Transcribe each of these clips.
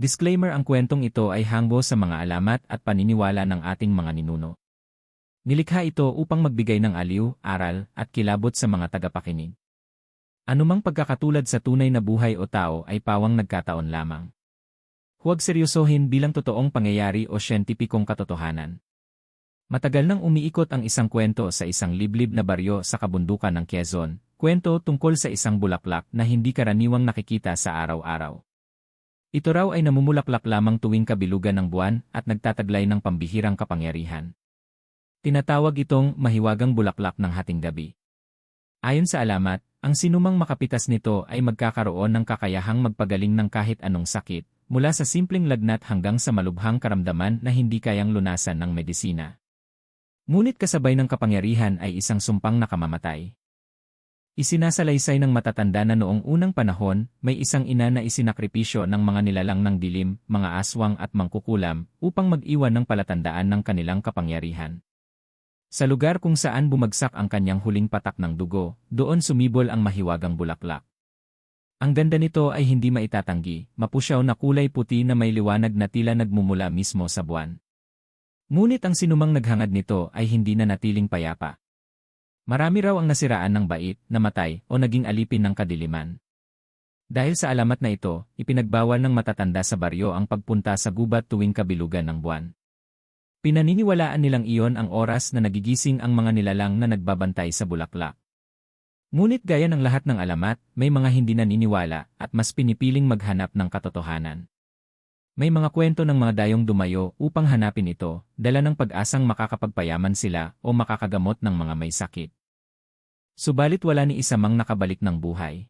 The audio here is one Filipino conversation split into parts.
Disclaimer ang kwentong ito ay hangbo sa mga alamat at paniniwala ng ating mga ninuno. Nilikha ito upang magbigay ng aliw, aral, at kilabot sa mga tagapakinig. Anumang pagkakatulad sa tunay na buhay o tao ay pawang nagkataon lamang. Huwag seryosohin bilang totoong pangyayari o siyentipikong katotohanan. Matagal nang umiikot ang isang kwento sa isang liblib na baryo sa kabundukan ng Quezon, kwento tungkol sa isang bulaklak na hindi karaniwang nakikita sa araw-araw. Ito raw ay namumulaklak lamang tuwing kabilugan ng buwan at nagtataglay ng pambihirang kapangyarihan. Tinatawag itong mahiwagang bulaklak ng hating gabi. Ayon sa alamat, ang sinumang makapitas nito ay magkakaroon ng kakayahang magpagaling ng kahit anong sakit, mula sa simpleng lagnat hanggang sa malubhang karamdaman na hindi kayang lunasan ng medisina. Ngunit kasabay ng kapangyarihan ay isang sumpang nakamamatay. Isinasalaysay ng matatanda na noong unang panahon, may isang ina na isinakripisyo ng mga nilalang ng dilim, mga aswang at mangkukulam, upang mag-iwan ng palatandaan ng kanilang kapangyarihan. Sa lugar kung saan bumagsak ang kanyang huling patak ng dugo, doon sumibol ang mahiwagang bulaklak. Ang ganda nito ay hindi maitatanggi, mapusyaw na kulay puti na may liwanag na tila nagmumula mismo sa buwan. Ngunit ang sinumang naghangad nito ay hindi na natiling payapa. Marami raw ang nasiraan ng bait, namatay, o naging alipin ng kadiliman. Dahil sa alamat na ito, ipinagbawal ng matatanda sa baryo ang pagpunta sa gubat tuwing kabilugan ng buwan. Pinaniniwalaan nilang iyon ang oras na nagigising ang mga nilalang na nagbabantay sa bulaklak. Ngunit gaya ng lahat ng alamat, may mga hindi naniniwala at mas pinipiling maghanap ng katotohanan. May mga kwento ng mga dayong dumayo upang hanapin ito, dala ng pag-asang makakapagpayaman sila o makakagamot ng mga may sakit. Subalit wala ni isa mang nakabalik ng buhay.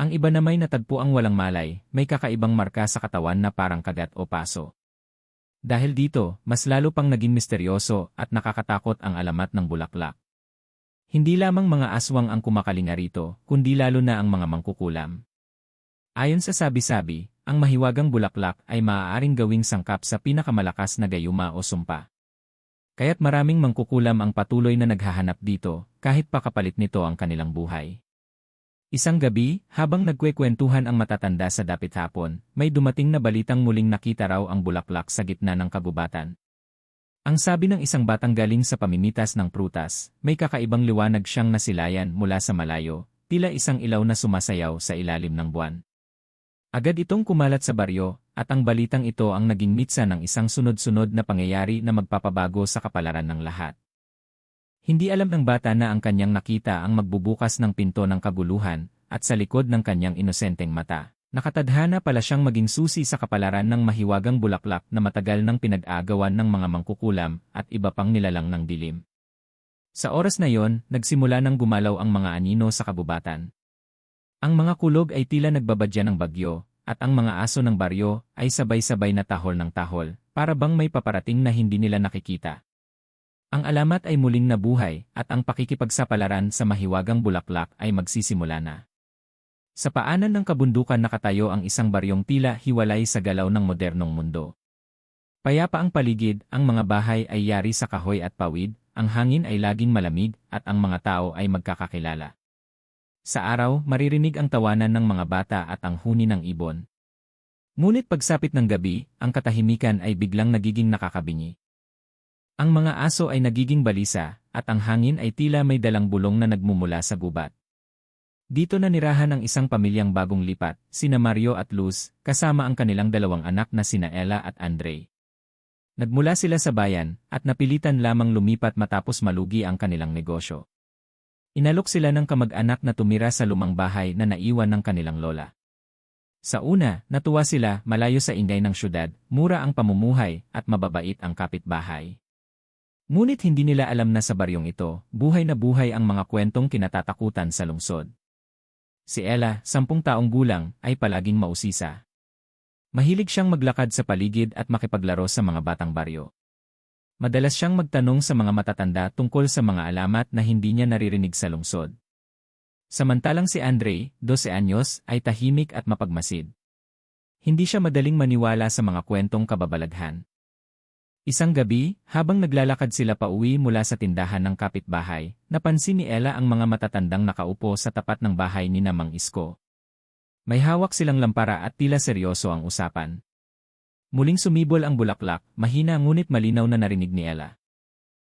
Ang iba na may natagpo ang walang malay, may kakaibang marka sa katawan na parang kagat o paso. Dahil dito, mas lalo pang naging misteryoso at nakakatakot ang alamat ng bulaklak. Hindi lamang mga aswang ang kumakalinga rito, kundi lalo na ang mga mangkukulam. Ayon sa sabi-sabi, ang mahiwagang bulaklak ay maaaring gawing sangkap sa pinakamalakas na gayuma o sumpa. Kaya't maraming mangkukulam ang patuloy na naghahanap dito, kahit pakapalit nito ang kanilang buhay. Isang gabi, habang nagkwekwentuhan ang matatanda sa dapit hapon, may dumating na balitang muling nakita raw ang bulaklak sa gitna ng kagubatan. Ang sabi ng isang batang galing sa pamimitas ng prutas, may kakaibang liwanag siyang nasilayan mula sa malayo, tila isang ilaw na sumasayaw sa ilalim ng buwan. Agad itong kumalat sa baryo, at ang balitang ito ang naging mitsa ng isang sunod-sunod na pangyayari na magpapabago sa kapalaran ng lahat. Hindi alam ng bata na ang kanyang nakita ang magbubukas ng pinto ng kaguluhan, at sa likod ng kanyang inosenteng mata. Nakatadhana pala siyang maging susi sa kapalaran ng mahiwagang bulaklak na matagal nang pinag-aagawan ng mga mangkukulam at iba pang nilalang ng dilim. Sa oras na yon, nagsimula nang gumalaw ang mga anino sa kabubatan. Ang mga kulog ay tila nagbabadya ng bagyo, at ang mga aso ng baryo ay sabay-sabay na tahol ng tahol, para bang may paparating na hindi nila nakikita. Ang alamat ay muling nabuhay at ang pakikipagsapalaran sa mahiwagang bulaklak ay magsisimula na. Sa paanan ng kabundukan nakatayo ang isang baryong tila hiwalay sa galaw ng modernong mundo. Payapa ang paligid, ang mga bahay ay yari sa kahoy at pawid, ang hangin ay laging malamig, at ang mga tao ay magkakakilala. Sa araw, maririnig ang tawanan ng mga bata at ang huni ng ibon. Ngunit pagsapit ng gabi, ang katahimikan ay biglang nagiging nakakabingi. Ang mga aso ay nagiging balisa, at ang hangin ay tila may dalang bulong na nagmumula sa gubat. Dito na nirahan ang isang pamilyang bagong lipat, sina Mario at Luz, kasama ang kanilang dalawang anak na sina Ella at Andre. Nagmula sila sa bayan, at napilitan lamang lumipat matapos malugi ang kanilang negosyo. Inalok sila ng kamag-anak na tumira sa lumang bahay na naiwan ng kanilang lola. Sa una, natuwa sila malayo sa ingay ng syudad, mura ang pamumuhay at mababait ang kapitbahay. Ngunit hindi nila alam na sa baryong ito, buhay na buhay ang mga kwentong kinatatakutan sa lungsod. Si Ella, sampung taong gulang, ay palaging mausisa. Mahilig siyang maglakad sa paligid at makipaglaro sa mga batang baryo. Madalas siyang magtanong sa mga matatanda tungkol sa mga alamat na hindi niya naririnig sa lungsod. Samantalang si Andre, 12 anyos, ay tahimik at mapagmasid. Hindi siya madaling maniwala sa mga kwentong kababalaghan. Isang gabi, habang naglalakad sila pa uwi mula sa tindahan ng kapitbahay, napansin ni Ella ang mga matatandang nakaupo sa tapat ng bahay ni Namang Isko. May hawak silang lampara at tila seryoso ang usapan. Muling sumibol ang bulaklak, mahina ngunit malinaw na narinig ni Ella.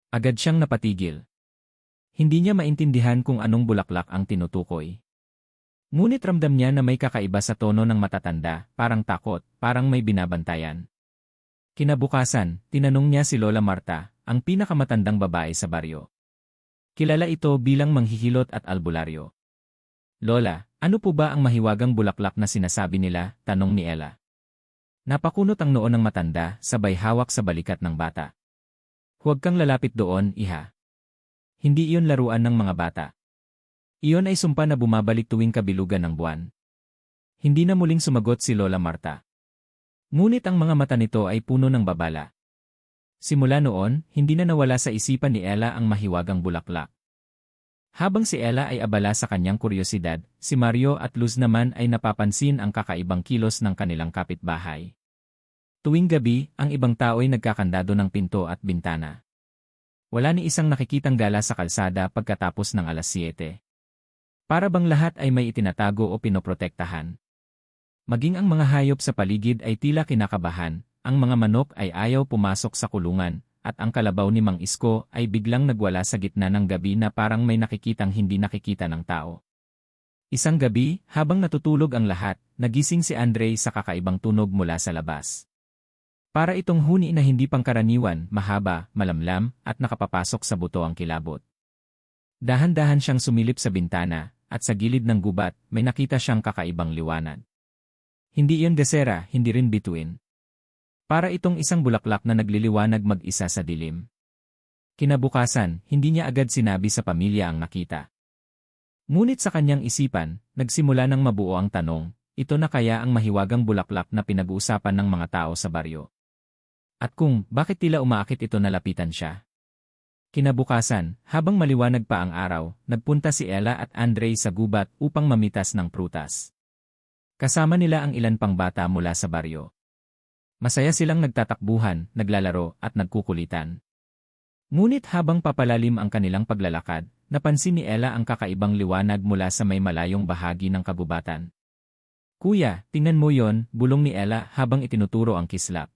Agad siyang napatigil. Hindi niya maintindihan kung anong bulaklak ang tinutukoy. Ngunit ramdam niya na may kakaiba sa tono ng matatanda, parang takot, parang may binabantayan. Kinabukasan, tinanong niya si Lola Marta, ang pinakamatandang babae sa baryo. Kilala ito bilang manghihilot at albularyo. Lola, ano po ba ang mahiwagang bulaklak na sinasabi nila? Tanong ni Ella. Napakunot ang noon ng matanda, sabay hawak sa balikat ng bata. Huwag kang lalapit doon, iha. Hindi iyon laruan ng mga bata. Iyon ay sumpa na bumabalik tuwing kabilugan ng buwan. Hindi na muling sumagot si Lola Marta. Ngunit ang mga mata nito ay puno ng babala. Simula noon, hindi na nawala sa isipan ni Ella ang mahiwagang bulaklak. Habang si Ella ay abala sa kanyang kuryosidad, si Mario at Luz naman ay napapansin ang kakaibang kilos ng kanilang kapitbahay. Tuwing gabi, ang ibang tao ay nagkakandado ng pinto at bintana. Wala ni isang nakikitang gala sa kalsada pagkatapos ng alas 7. Para bang lahat ay may itinatago o pinoprotektahan. Maging ang mga hayop sa paligid ay tila kinakabahan, ang mga manok ay ayaw pumasok sa kulungan, at ang kalabaw ni Mang Isko ay biglang nagwala sa gitna ng gabi na parang may nakikitang hindi nakikita ng tao. Isang gabi, habang natutulog ang lahat, nagising si Andre sa kakaibang tunog mula sa labas. Para itong huni na hindi pangkaraniwan, mahaba, malamlam, at nakapapasok sa buto ang kilabot. Dahan-dahan siyang sumilip sa bintana, at sa gilid ng gubat, may nakita siyang kakaibang liwanag. Hindi iyon desera, hindi rin bituin. Para itong isang bulaklak na nagliliwanag mag-isa sa dilim. Kinabukasan, hindi niya agad sinabi sa pamilya ang nakita. Ngunit sa kanyang isipan, nagsimula ng mabuo ang tanong, ito na kaya ang mahiwagang bulaklak na pinag-uusapan ng mga tao sa baryo. At kung, bakit tila umaakit ito nalapitan siya? Kinabukasan, habang maliwanag pa ang araw, nagpunta si Ella at Andre sa gubat upang mamitas ng prutas. Kasama nila ang ilan pang bata mula sa baryo. Masaya silang nagtatakbuhan, naglalaro, at nagkukulitan. Ngunit habang papalalim ang kanilang paglalakad, napansin ni Ella ang kakaibang liwanag mula sa may malayong bahagi ng kagubatan. Kuya, tingnan mo yon, bulong ni Ella habang itinuturo ang kislap.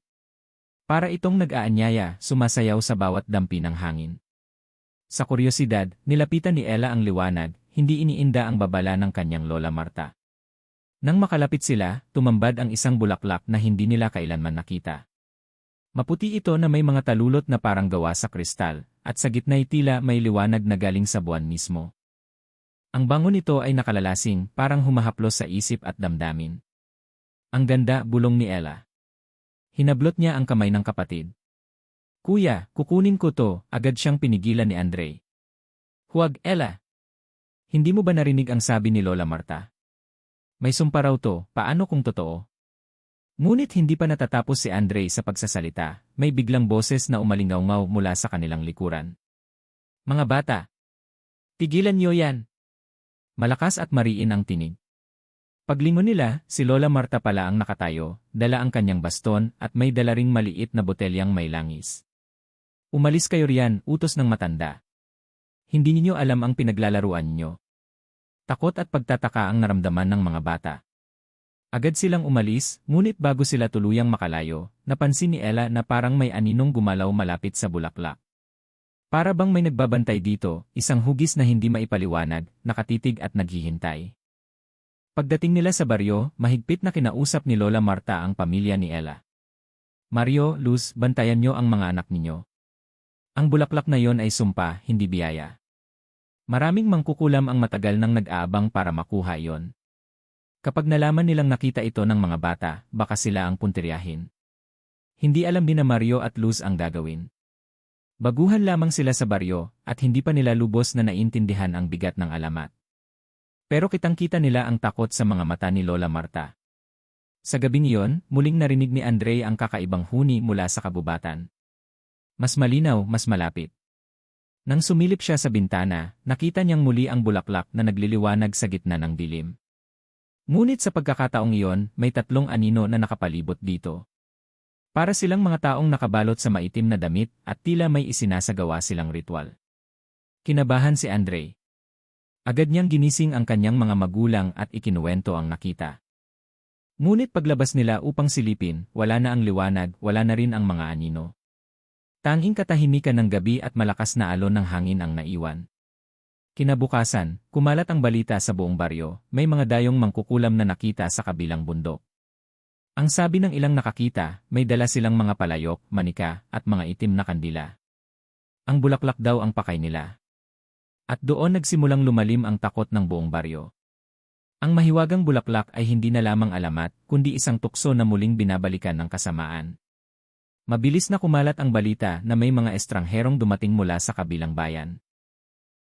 Para itong nag-aanyaya, sumasayaw sa bawat dampi ng hangin. Sa kuryosidad, nilapitan ni Ella ang liwanag, hindi iniinda ang babala ng kanyang lola Marta. Nang makalapit sila, tumambad ang isang bulaklak na hindi nila kailanman nakita. Maputi ito na may mga talulot na parang gawa sa kristal, at sa gitna'y tila may liwanag na galing sa buwan mismo. Ang bango nito ay nakalalasing, parang humahaplos sa isip at damdamin. Ang ganda, bulong ni Ella. Hinablot niya ang kamay ng kapatid. Kuya, kukunin ko to, agad siyang pinigilan ni Andre. Huwag, Ella. Hindi mo ba narinig ang sabi ni Lola Marta? May sumpa raw to, paano kung totoo? Ngunit hindi pa natatapos si Andre sa pagsasalita, may biglang boses na umalingaw mula sa kanilang likuran. Mga bata! Tigilan niyo yan! Malakas at mariin ang tinig. Paglingon nila, si Lola Marta pala ang nakatayo, dala ang kanyang baston at may dala ring maliit na botelyang may langis. Umalis kayo riyan, utos ng matanda. Hindi ninyo alam ang pinaglalaruan nyo. Takot at pagtataka ang naramdaman ng mga bata. Agad silang umalis, ngunit bago sila tuluyang makalayo, napansin ni Ella na parang may aninong gumalaw malapit sa bulaklak. Para bang may nagbabantay dito, isang hugis na hindi maipaliwanag, nakatitig at naghihintay. Pagdating nila sa baryo, mahigpit na kinausap ni Lola Marta ang pamilya ni Ella. Mario, Luz, bantayan niyo ang mga anak ninyo. Ang bulaklak na yon ay sumpa, hindi biyaya. Maraming mangkukulam ang matagal nang nag-aabang para makuha iyon. Kapag nalaman nilang nakita ito ng mga bata, baka sila ang puntiryahin. Hindi alam din na Mario at Luz ang gagawin. Baguhan lamang sila sa baryo, at hindi pa nila lubos na naintindihan ang bigat ng alamat. Pero kitang-kita nila ang takot sa mga mata ni Lola Marta. Sa gabing iyon, muling narinig ni Andre ang kakaibang huni mula sa kabubatan. Mas malinaw, mas malapit. Nang sumilip siya sa bintana, nakita niyang muli ang bulaklak na nagliliwanag sa gitna ng dilim. Ngunit sa pagkakataong iyon, may tatlong anino na nakapalibot dito. Para silang mga taong nakabalot sa maitim na damit at tila may isinasagawa silang ritual. Kinabahan si Andre. Agad niyang ginising ang kanyang mga magulang at ikinuwento ang nakita. Ngunit paglabas nila upang silipin, wala na ang liwanag, wala na rin ang mga anino. Tanging katahimikan ng gabi at malakas na alon ng hangin ang naiwan. Kinabukasan, kumalat ang balita sa buong baryo, may mga dayong mangkukulam na nakita sa kabilang bundok. Ang sabi ng ilang nakakita, may dala silang mga palayok, manika, at mga itim na kandila. Ang bulaklak daw ang pakay nila. At doon nagsimulang lumalim ang takot ng buong baryo. Ang mahiwagang bulaklak ay hindi na lamang alamat, kundi isang tukso na muling binabalikan ng kasamaan. Mabilis na kumalat ang balita na may mga estrangherong dumating mula sa kabilang bayan.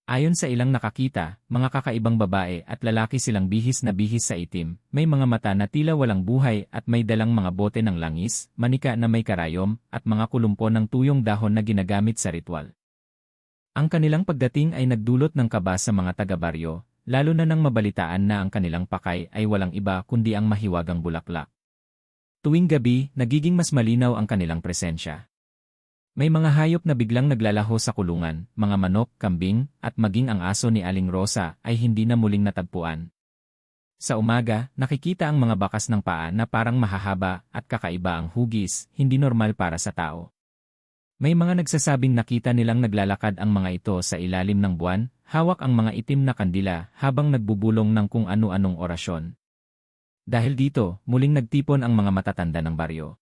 Ayon sa ilang nakakita, mga kakaibang babae at lalaki silang bihis na bihis sa itim, may mga mata na tila walang buhay at may dalang mga bote ng langis, manika na may karayom, at mga kulumpo ng tuyong dahon na ginagamit sa ritual. Ang kanilang pagdating ay nagdulot ng kaba sa mga taga-baryo, lalo na nang mabalitaan na ang kanilang pakay ay walang iba kundi ang mahiwagang bulaklak. Tuwing gabi, nagiging mas malinaw ang kanilang presensya. May mga hayop na biglang naglalaho sa kulungan, mga manok, kambing, at maging ang aso ni Aling Rosa ay hindi na muling natagpuan. Sa umaga, nakikita ang mga bakas ng paa na parang mahahaba at kakaiba ang hugis, hindi normal para sa tao. May mga nagsasabing nakita nilang naglalakad ang mga ito sa ilalim ng buwan, hawak ang mga itim na kandila habang nagbubulong ng kung ano-anong orasyon. Dahil dito, muling nagtipon ang mga matatanda ng baryo.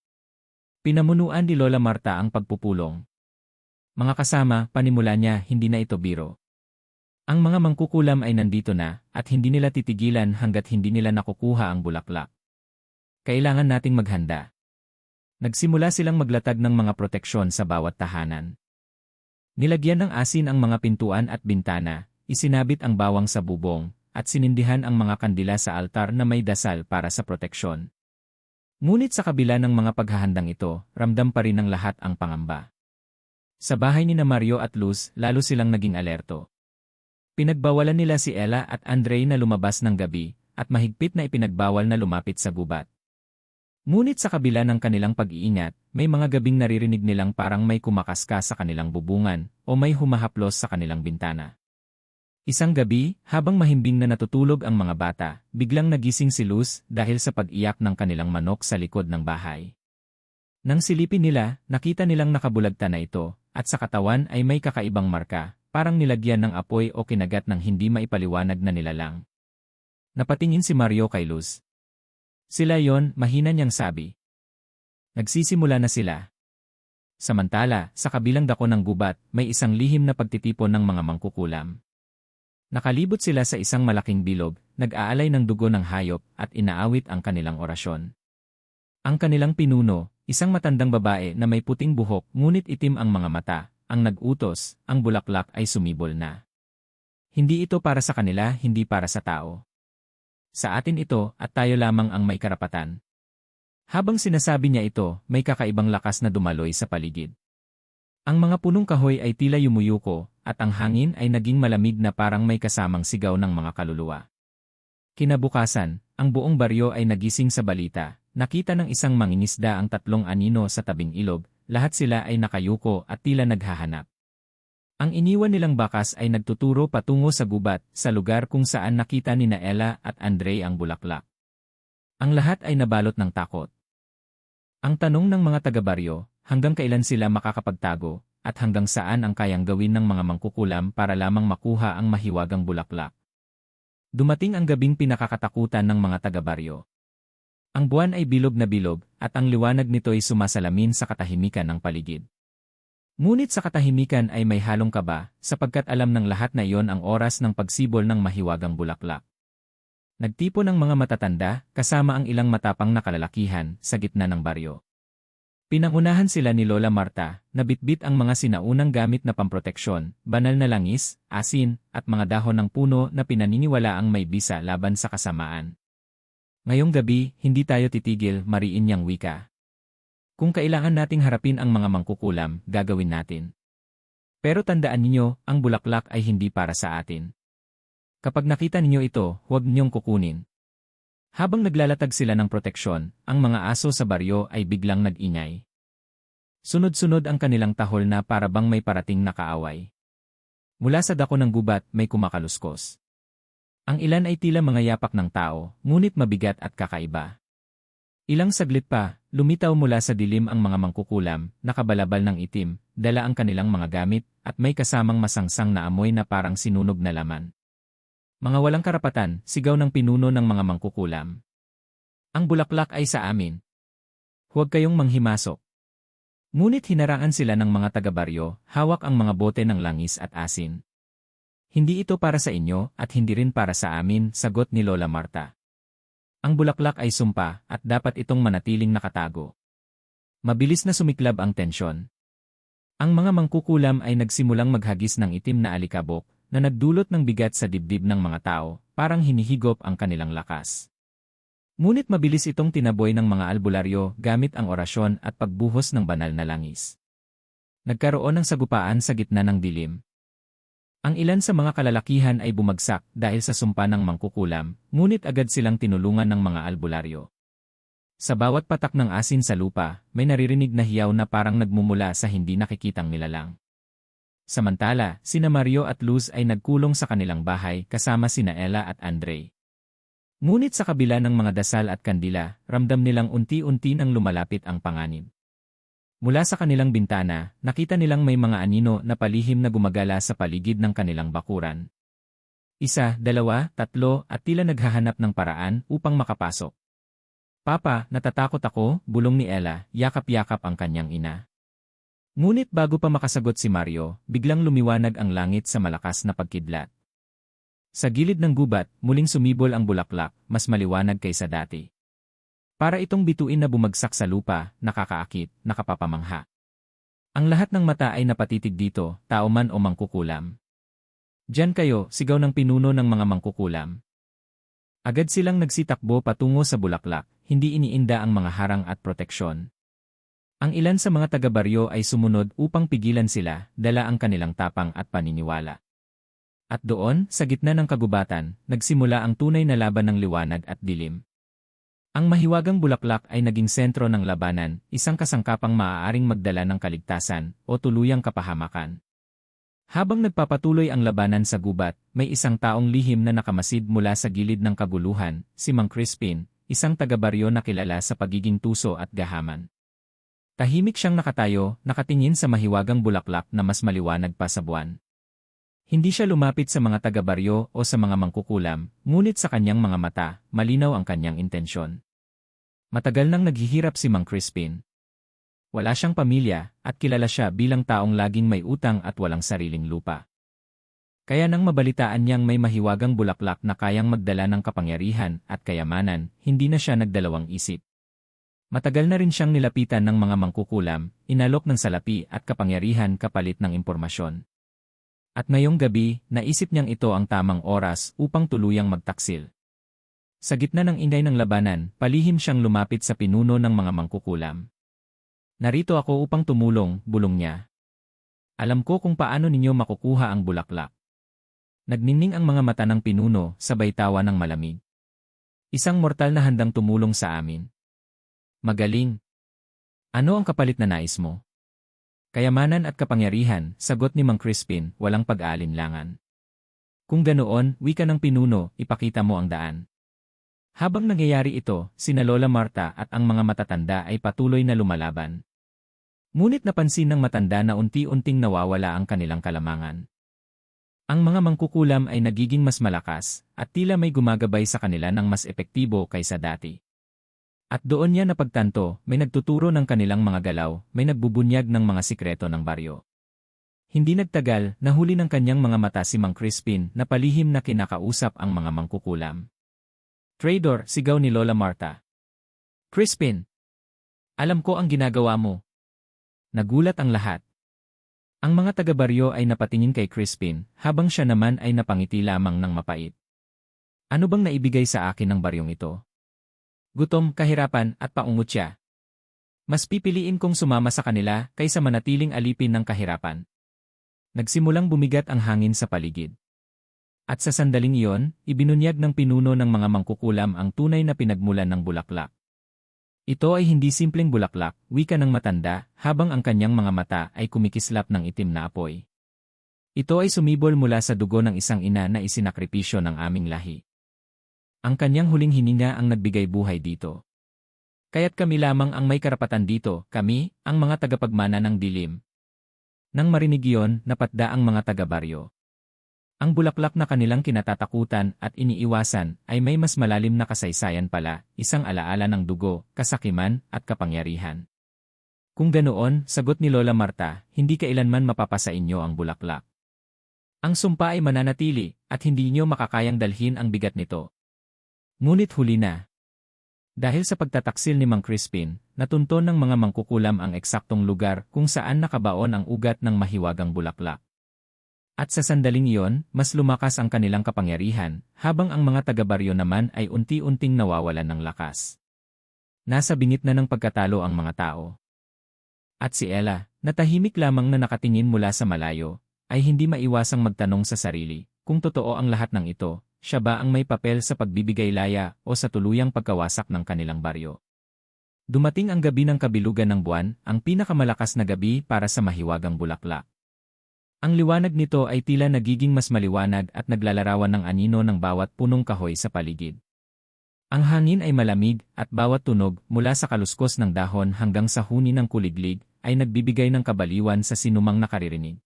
Pinamunuan ni Lola Marta ang pagpupulong. Mga kasama, panimula niya, hindi na ito biro. Ang mga mangkukulam ay nandito na, at hindi nila titigilan hanggat hindi nila nakukuha ang bulaklak. Kailangan nating maghanda. Nagsimula silang maglatag ng mga proteksyon sa bawat tahanan. Nilagyan ng asin ang mga pintuan at bintana, isinabit ang bawang sa bubong, at sinindihan ang mga kandila sa altar na may dasal para sa proteksyon. Ngunit sa kabila ng mga paghahandang ito, ramdam pa rin ng lahat ang pangamba. Sa bahay ni na Mario at Luz, lalo silang naging alerto. Pinagbawalan nila si Ella at Andre na lumabas ng gabi, at mahigpit na ipinagbawal na lumapit sa gubat. Ngunit sa kabila ng kanilang pag-iingat, may mga gabing naririnig nilang parang may kumakaska sa kanilang bubungan o may humahaplos sa kanilang bintana. Isang gabi, habang mahimbing na natutulog ang mga bata, biglang nagising si Luz dahil sa pag-iyak ng kanilang manok sa likod ng bahay. Nang silipin nila, nakita nilang nakabulagta na ito, at sa katawan ay may kakaibang marka, parang nilagyan ng apoy o kinagat ng hindi maipaliwanag na nilalang. Napatingin si Mario kay Luz, sila yon, mahina niyang sabi. Nagsisimula na sila. Samantala, sa kabilang dako ng gubat, may isang lihim na pagtitipon ng mga mangkukulam. Nakalibot sila sa isang malaking bilog, nag-aalay ng dugo ng hayop at inaawit ang kanilang orasyon. Ang kanilang pinuno, isang matandang babae na may puting buhok ngunit itim ang mga mata, ang nag-utos, ang bulaklak ay sumibol na. Hindi ito para sa kanila, hindi para sa tao. Sa atin ito at tayo lamang ang may karapatan. Habang sinasabi niya ito, may kakaibang lakas na dumaloy sa paligid. Ang mga punong kahoy ay tila yumuyuko, at ang hangin ay naging malamig na parang may kasamang sigaw ng mga kaluluwa. Kinabukasan, ang buong baryo ay nagising sa balita, nakita ng isang mangingisda ang tatlong anino sa tabing ilog, lahat sila ay nakayuko at tila naghahanap. Ang iniwan nilang bakas ay nagtuturo patungo sa gubat, sa lugar kung saan nakita ni Naela at Andre ang bulaklak. Ang lahat ay nabalot ng takot. Ang tanong ng mga taga-baryo, hanggang kailan sila makakapagtago, at hanggang saan ang kayang gawin ng mga mangkukulam para lamang makuha ang mahiwagang bulaklak. Dumating ang gabing pinakakatakutan ng mga taga-baryo. Ang buwan ay bilog na bilog, at ang liwanag nito ay sumasalamin sa katahimikan ng paligid. Ngunit sa katahimikan ay may halong kaba, sapagkat alam ng lahat na iyon ang oras ng pagsibol ng mahiwagang bulaklak. Nagtipo ng mga matatanda, kasama ang ilang matapang na kalalakihan, sa gitna ng baryo. Pinangunahan sila ni Lola Marta, na bitbit ang mga sinaunang gamit na pamproteksyon, banal na langis, asin, at mga dahon ng puno na pinaniniwala ang may bisa laban sa kasamaan. Ngayong gabi, hindi tayo titigil, mariin niyang wika. Kung kailangan nating harapin ang mga mangkukulam, gagawin natin. Pero tandaan ninyo, ang bulaklak ay hindi para sa atin. Kapag nakita ninyo ito, huwag ninyong kukunin. Habang naglalatag sila ng proteksyon, ang mga aso sa baryo ay biglang nag-ingay. Sunod-sunod ang kanilang tahol na para bang may parating na kaaway. Mula sa dako ng gubat may kumakaluskos. Ang ilan ay tila mga yapak ng tao, ngunit mabigat at kakaiba. Ilang saglit pa, lumitaw mula sa dilim ang mga mangkukulam, nakabalabal ng itim, dala ang kanilang mga gamit, at may kasamang masangsang na amoy na parang sinunog na laman. Mga walang karapatan, sigaw ng pinuno ng mga mangkukulam. Ang bulaklak ay sa amin. Huwag kayong manghimasok. Ngunit hinaraan sila ng mga taga-baryo, hawak ang mga bote ng langis at asin. Hindi ito para sa inyo at hindi rin para sa amin, sagot ni Lola Marta. Ang bulaklak ay sumpa at dapat itong manatiling nakatago. Mabilis na sumiklab ang tensyon. Ang mga mangkukulam ay nagsimulang maghagis ng itim na alikabok na nagdulot ng bigat sa dibdib ng mga tao, parang hinihigop ang kanilang lakas. Ngunit mabilis itong tinaboy ng mga albularyo gamit ang orasyon at pagbuhos ng banal na langis. Nagkaroon ng sagupaan sa gitna ng dilim. Ang ilan sa mga kalalakihan ay bumagsak dahil sa sumpa ng mangkukulam, ngunit agad silang tinulungan ng mga albularyo. Sa bawat patak ng asin sa lupa, may naririnig na hiyaw na parang nagmumula sa hindi nakikitang nilalang. Samantala, sina Mario at Luz ay nagkulong sa kanilang bahay kasama sina Ella at Andre. Ngunit sa kabila ng mga dasal at kandila, ramdam nilang unti-unti nang lumalapit ang panganib. Mula sa kanilang bintana, nakita nilang may mga anino na palihim na gumagala sa paligid ng kanilang bakuran. Isa, dalawa, tatlo, at tila naghahanap ng paraan upang makapasok. Papa, natatakot ako, bulong ni Ella, yakap-yakap ang kanyang ina. Ngunit bago pa makasagot si Mario, biglang lumiwanag ang langit sa malakas na pagkidlat. Sa gilid ng gubat, muling sumibol ang bulaklak, mas maliwanag kaysa dati. Para itong bituin na bumagsak sa lupa, nakakaakit, nakapapamangha. Ang lahat ng mata ay napatitig dito, tao man o mangkukulam. Diyan kayo, sigaw ng pinuno ng mga mangkukulam. Agad silang nagsitakbo patungo sa bulaklak, hindi iniinda ang mga harang at proteksyon. Ang ilan sa mga taga-baryo ay sumunod upang pigilan sila, dala ang kanilang tapang at paniniwala. At doon, sa gitna ng kagubatan, nagsimula ang tunay na laban ng liwanag at dilim. Ang mahiwagang bulaklak ay naging sentro ng labanan, isang kasangkapang maaaring magdala ng kaligtasan o tuluyang kapahamakan. Habang nagpapatuloy ang labanan sa gubat, may isang taong lihim na nakamasid mula sa gilid ng kaguluhan, si Mang Crispin, isang taga-baryo na kilala sa pagiging tuso at gahaman. Tahimik siyang nakatayo, nakatingin sa mahiwagang bulaklak na mas maliwanag pa sa buwan. Hindi siya lumapit sa mga taga-baryo o sa mga mangkukulam, ngunit sa kanyang mga mata, malinaw ang kanyang intensyon. Matagal nang naghihirap si Mang Crispin. Wala siyang pamilya, at kilala siya bilang taong laging may utang at walang sariling lupa. Kaya nang mabalitaan niyang may mahiwagang bulaklak na kayang magdala ng kapangyarihan at kayamanan, hindi na siya nagdalawang isip. Matagal na rin siyang nilapitan ng mga mangkukulam, inalok ng salapi at kapangyarihan kapalit ng impormasyon. At ngayong gabi, naisip niyang ito ang tamang oras upang tuluyang magtaksil. Sa gitna ng inday ng labanan, palihim siyang lumapit sa pinuno ng mga mangkukulam. Narito ako upang tumulong, bulong niya. Alam ko kung paano ninyo makukuha ang bulaklak. Nagninning ang mga mata ng pinuno, sabay tawa ng malamig. Isang mortal na handang tumulong sa amin. Magaling. Ano ang kapalit na nais mo? Kayamanan at kapangyarihan, sagot ni Mang Crispin, walang pag-aalinlangan. Kung ganoon, wika ng pinuno, ipakita mo ang daan. Habang nangyayari ito, sina Lola Marta at ang mga matatanda ay patuloy na lumalaban. Ngunit napansin ng matanda na unti-unting nawawala ang kanilang kalamangan. Ang mga mangkukulam ay nagiging mas malakas, at tila may gumagabay sa kanila ng mas epektibo kaysa dati. At doon niya napagtanto, may nagtuturo ng kanilang mga galaw, may nagbubunyag ng mga sikreto ng baryo. Hindi nagtagal, nahuli ng kanyang mga mata si Mang Crispin na palihim na kinakausap ang mga mangkukulam. Trader, sigaw ni Lola Marta. Crispin! Alam ko ang ginagawa mo. Nagulat ang lahat. Ang mga taga-baryo ay napatingin kay Crispin, habang siya naman ay napangiti lamang ng mapait. Ano bang naibigay sa akin ng baryong ito? Gutom, kahirapan, at paungot siya. Mas pipiliin kong sumama sa kanila kaysa manatiling alipin ng kahirapan. Nagsimulang bumigat ang hangin sa paligid. At sa sandaling iyon, ibinunyag ng pinuno ng mga mangkukulam ang tunay na pinagmulan ng bulaklak. Ito ay hindi simpleng bulaklak, wika ng matanda, habang ang kanyang mga mata ay kumikislap ng itim na apoy. Ito ay sumibol mula sa dugo ng isang ina na isinakripisyo ng aming lahi. Ang kanyang huling hininga ang nagbigay buhay dito. Kaya't kami lamang ang may karapatan dito, kami, ang mga tagapagmana ng dilim. Nang marinig iyon, napatda ang mga taga-baryo. Ang bulaklak na kanilang kinatatakutan at iniiwasan ay may mas malalim na kasaysayan pala, isang alaala ng dugo, kasakiman, at kapangyarihan. Kung ganoon, sagot ni Lola Marta, hindi kailanman mapapasa inyo ang bulaklak. Ang sumpa ay mananatili, at hindi inyo makakayang dalhin ang bigat nito. Ngunit huli na. Dahil sa pagtataksil ni Mang Crispin, natunton ng mga mangkukulam ang eksaktong lugar kung saan nakabaon ang ugat ng mahiwagang bulaklak. At sa sandaling iyon, mas lumakas ang kanilang kapangyarihan, habang ang mga taga-baryo naman ay unti-unting nawawalan ng lakas. Nasa bingit na ng pagkatalo ang mga tao. At si Ella, na tahimik lamang na nakatingin mula sa malayo, ay hindi maiwasang magtanong sa sarili, kung totoo ang lahat ng ito, siya ba ang may papel sa pagbibigay laya o sa tuluyang pagkawasak ng kanilang baryo. Dumating ang gabi ng kabilugan ng buwan, ang pinakamalakas na gabi para sa mahiwagang bulaklak. Ang liwanag nito ay tila nagiging mas maliwanag at naglalarawan ng anino ng bawat punong kahoy sa paligid. Ang hangin ay malamig at bawat tunog mula sa kaluskos ng dahon hanggang sa huni ng kuliglig ay nagbibigay ng kabaliwan sa sinumang nakaririnig.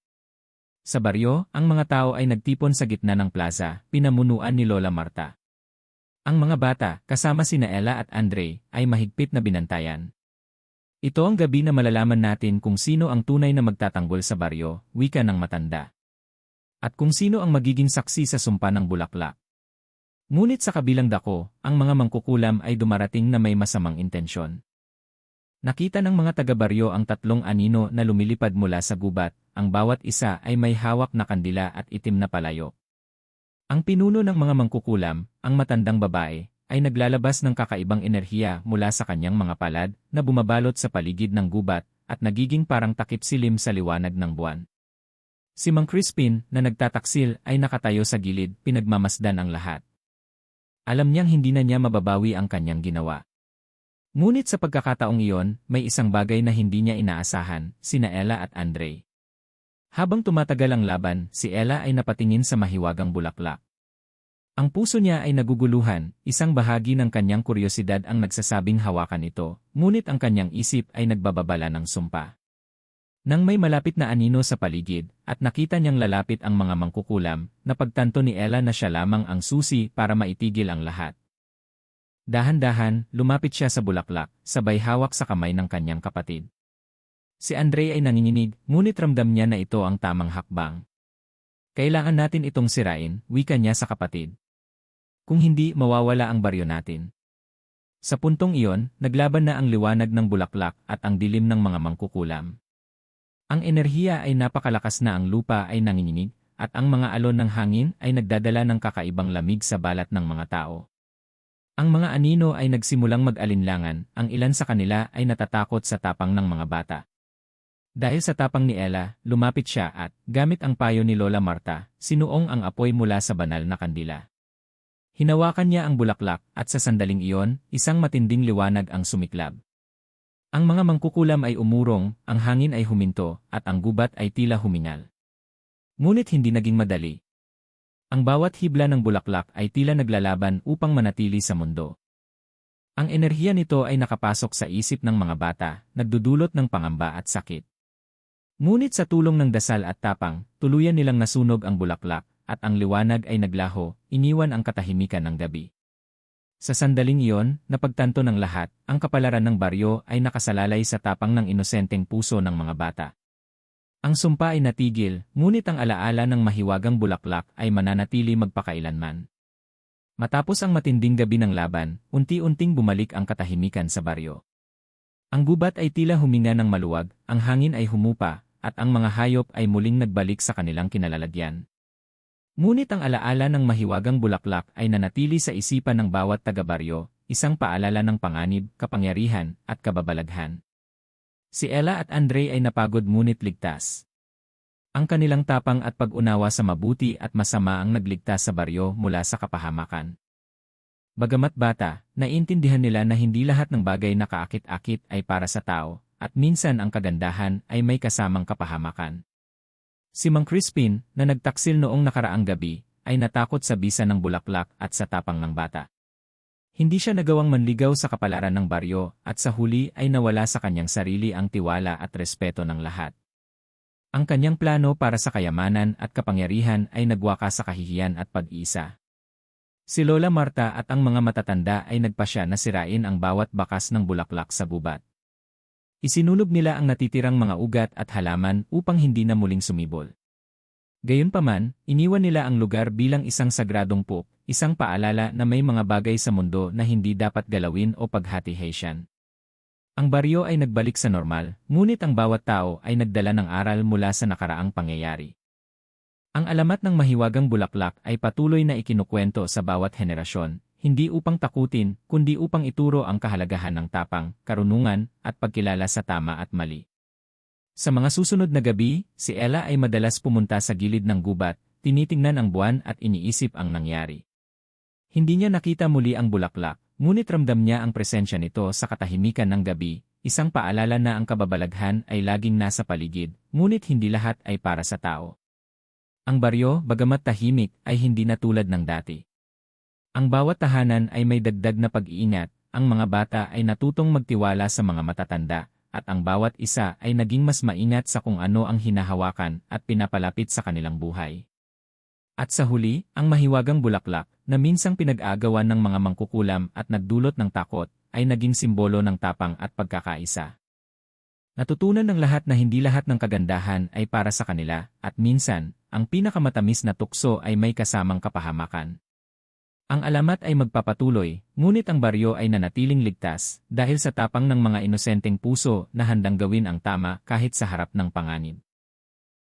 Sa baryo, ang mga tao ay nagtipon sa gitna ng plaza, pinamunuan ni Lola Marta. Ang mga bata, kasama sina Ella at Andre, ay mahigpit na binantayan. Ito ang gabi na malalaman natin kung sino ang tunay na magtatanggol sa baryo, wika ng matanda. At kung sino ang magiging saksi sa sumpa ng bulaklak. Ngunit sa kabilang dako, ang mga mangkukulam ay dumarating na may masamang intensyon. Nakita ng mga taga-baryo ang tatlong anino na lumilipad mula sa gubat, ang bawat isa ay may hawak na kandila at itim na palayo. Ang pinuno ng mga mangkukulam, ang matandang babae, ay naglalabas ng kakaibang enerhiya mula sa kanyang mga palad na bumabalot sa paligid ng gubat at nagiging parang takip silim sa liwanag ng buwan. Si Mang Crispin na nagtataksil ay nakatayo sa gilid pinagmamasdan ang lahat. Alam niyang hindi na niya mababawi ang kanyang ginawa. Ngunit sa pagkakataong iyon, may isang bagay na hindi niya inaasahan, sina Ella at Andre. Habang tumatagal ang laban, si Ella ay napatingin sa mahiwagang bulaklak. Ang puso niya ay naguguluhan, isang bahagi ng kanyang kuryosidad ang nagsasabing hawakan ito, ngunit ang kanyang isip ay nagbababala ng sumpa. Nang may malapit na anino sa paligid, at nakita niyang lalapit ang mga mangkukulam, napagtanto ni Ella na siya lamang ang susi para maitigil ang lahat. Dahan-dahan, lumapit siya sa bulaklak, sabay hawak sa kamay ng kanyang kapatid. Si Andre ay nanginginig, ngunit ramdam niya na ito ang tamang hakbang. Kailangan natin itong sirain, wika niya sa kapatid. Kung hindi, mawawala ang baryo natin. Sa puntong iyon, naglaban na ang liwanag ng bulaklak at ang dilim ng mga mangkukulam. Ang enerhiya ay napakalakas na ang lupa ay nanginginig, at ang mga alon ng hangin ay nagdadala ng kakaibang lamig sa balat ng mga tao. Ang mga anino ay nagsimulang mag-alinlangan, ang ilan sa kanila ay natatakot sa tapang ng mga bata. Dahil sa tapang ni Ella, lumapit siya at, gamit ang payo ni Lola Marta, sinuong ang apoy mula sa banal na kandila. Hinawakan niya ang bulaklak at sa sandaling iyon, isang matinding liwanag ang sumiklab. Ang mga mangkukulam ay umurong, ang hangin ay huminto, at ang gubat ay tila humingal. Ngunit hindi naging madali. Ang bawat hibla ng bulaklak ay tila naglalaban upang manatili sa mundo. Ang enerhiya nito ay nakapasok sa isip ng mga bata, nagdudulot ng pangamba at sakit. Ngunit sa tulong ng dasal at tapang, tuluyan nilang nasunog ang bulaklak, at ang liwanag ay naglaho, iniwan ang katahimikan ng gabi. Sa sandaling iyon, napagtanto ng lahat, ang kapalaran ng baryo ay nakasalalay sa tapang ng inosenteng puso ng mga bata. Ang sumpa ay natigil, ngunit ang alaala ng mahiwagang bulaklak ay mananatili magpakailanman. Matapos ang matinding gabi ng laban, unti-unting bumalik ang katahimikan sa baryo. Ang gubat ay tila huminga ng maluwag, ang hangin ay humupa, at ang mga hayop ay muling nagbalik sa kanilang kinalalagyan. Ngunit ang alaala ng mahiwagang bulaklak ay nanatili sa isipan ng bawat taga-baryo, isang paalala ng panganib, kapangyarihan, at kababalaghan. Si Ella at Andre ay napagod ngunit ligtas. Ang kanilang tapang at pag-unawa sa mabuti at masama ang nagligtas sa baryo mula sa kapahamakan. Bagamat bata, naiintindihan nila na hindi lahat ng bagay na kaakit-akit ay para sa tao, at minsan ang kagandahan ay may kasamang kapahamakan. Si Mang Crispin, na nagtaksil noong nakaraang gabi, ay natakot sa bisa ng bulaklak at sa tapang ng bata. Hindi siya nagawang manligaw sa kapalaran ng baryo at sa huli ay nawala sa kanyang sarili ang tiwala at respeto ng lahat. Ang kanyang plano para sa kayamanan at kapangyarihan ay nagwaka sa kahihiyan at pag-iisa. Si Lola Marta at ang mga matatanda ay nagpasya na sirain ang bawat bakas ng bulaklak sa gubat. Isinulog nila ang natitirang mga ugat at halaman upang hindi na muling sumibol. Gayunpaman, iniwan nila ang lugar bilang isang sagradong puk, isang paalala na may mga bagay sa mundo na hindi dapat galawin o paghati-Haitian. Ang baryo ay nagbalik sa normal, ngunit ang bawat tao ay nagdala ng aral mula sa nakaraang pangyayari. Ang alamat ng mahiwagang bulaklak ay patuloy na ikinukwento sa bawat henerasyon, hindi upang takutin, kundi upang ituro ang kahalagahan ng tapang, karunungan, at pagkilala sa tama at mali. Sa mga susunod na gabi, si Ella ay madalas pumunta sa gilid ng gubat, tinitingnan ang buwan at iniisip ang nangyari. Hindi niya nakita muli ang bulaklak, ngunit ramdam niya ang presensya nito sa katahimikan ng gabi, isang paalala na ang kababalaghan ay laging nasa paligid, ngunit hindi lahat ay para sa tao. Ang baryo, bagamat tahimik, ay hindi na tulad ng dati. Ang bawat tahanan ay may dagdag na pag-iingat, ang mga bata ay natutong magtiwala sa mga matatanda, at ang bawat isa ay naging mas maingat sa kung ano ang hinahawakan at pinapalapit sa kanilang buhay. At sa huli, ang mahiwagang bulaklak, na minsang pinag-agawan ng mga mangkukulam at nagdulot ng takot, ay naging simbolo ng tapang at pagkakaisa. Natutunan ng lahat na hindi lahat ng kagandahan ay para sa kanila, at minsan, ang pinakamatamis na tukso ay may kasamang kapahamakan. Ang alamat ay magpapatuloy, ngunit ang baryo ay nanatiling ligtas dahil sa tapang ng mga inosenteng puso na handang gawin ang tama kahit sa harap ng panganib.